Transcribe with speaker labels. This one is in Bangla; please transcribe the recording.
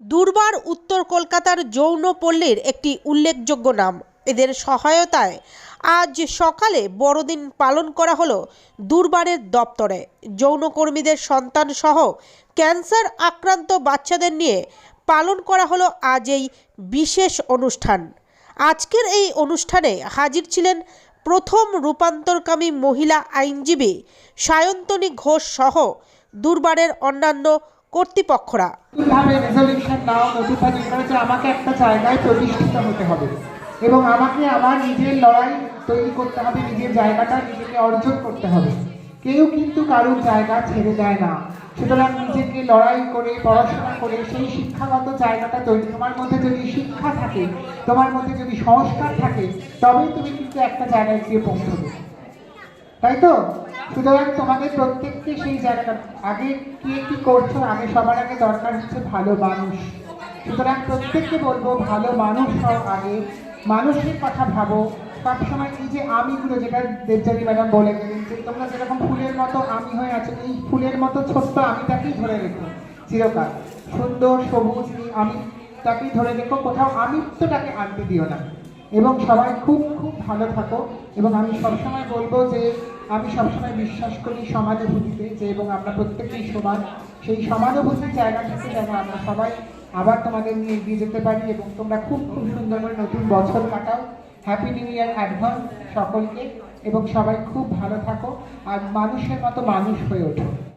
Speaker 1: দুর্বার উত্তর কলকাতার যৌনপল্লীর একটি উল্লেখযোগ্য নাম। এদের সহায়তায় আজ সকালে বড়দিন পালন করা হলো দুর্বারের দপ্তরে। যৌনকর্মীদের সন্তান সহ ক্যান্সার আক্রান্ত বাচ্চাদের নিয়ে পালন করা হলো আজ এই বিশেষ অনুষ্ঠান। আজকের এই অনুষ্ঠানে হাজির ছিলেন প্রথম রূপান্তরকামী মহিলা আইনজীবী সায়ন্তনী ঘোষ সহ দুর্বারের অন্যান্য কর্তৃপক্ষরা।
Speaker 2: আমাকে একটা জায়গায় হতে হবে। এবং আমাকে আমার নিজের লড়াই তৈরি করতে হবে, নিজের জায়গাটা নিজেকে অর্জন করতে হবে। কেউ কিন্তু কারোর জায়গা ছেড়ে দেয় না। সুতরাং নিজেকে লড়াই করে, পড়াশোনা করে সেই শিক্ষাগত জায়গাটা তৈরি। তোমার মধ্যে যদি শিক্ষা থাকে, তোমার মধ্যে যদি সংস্কার থাকে, তবেই তুমি কিন্তু একটা জায়গায় গিয়ে পৌঁছবে। তাই তো? সুতরাং তোমাদের প্রত্যেককে সেই জায়গাটা, আগে কে কি করছ? আগে সবার আগে দরকার হচ্ছে ভালো মানুষ। সুতরাং প্রত্যেককে বলব, ভালো মানুষ হও আগে। মানুষের কথা ভাবো। সবসময় এই যে আমিগুলো, যেটা দেবজানী ম্যাডাম বলে গেলেন যে তোমরা যেরকম ফুলের মতো আমি হয়ে আছো, এই ফুলের মতো ছোট্ট আমিটাকেই ধরে রেখো, চিরকাল। সুন্দর, সবুজ, আমি তাকেই ধরে রেখো। কোথাও আমিত্বটাকে আনতে দিও না। এবং সবাই খুব খুব ভালো থাকো। এবং আমি সবসময় বলব যে, আমি সবসময় বিশ্বাস করি সমানুভূতিতে যে, এবং আমরা প্রত্যেকেই সমান। সেই সমানুভূতির জায়গা থেকে যেন আমরা সবাই আবার তোমাদের নিয়ে এগিয়ে যেতে পারি এবং তোমরা খুব খুব সুন্দর করে নতুন বছর কাটাও। হ্যাপি নিউ ইয়ার অ্যাডভান্স সকলকে এবং সবাই খুব ভালো থাকো। আর মানুষের মতো মানুষ হয়ে ওঠো।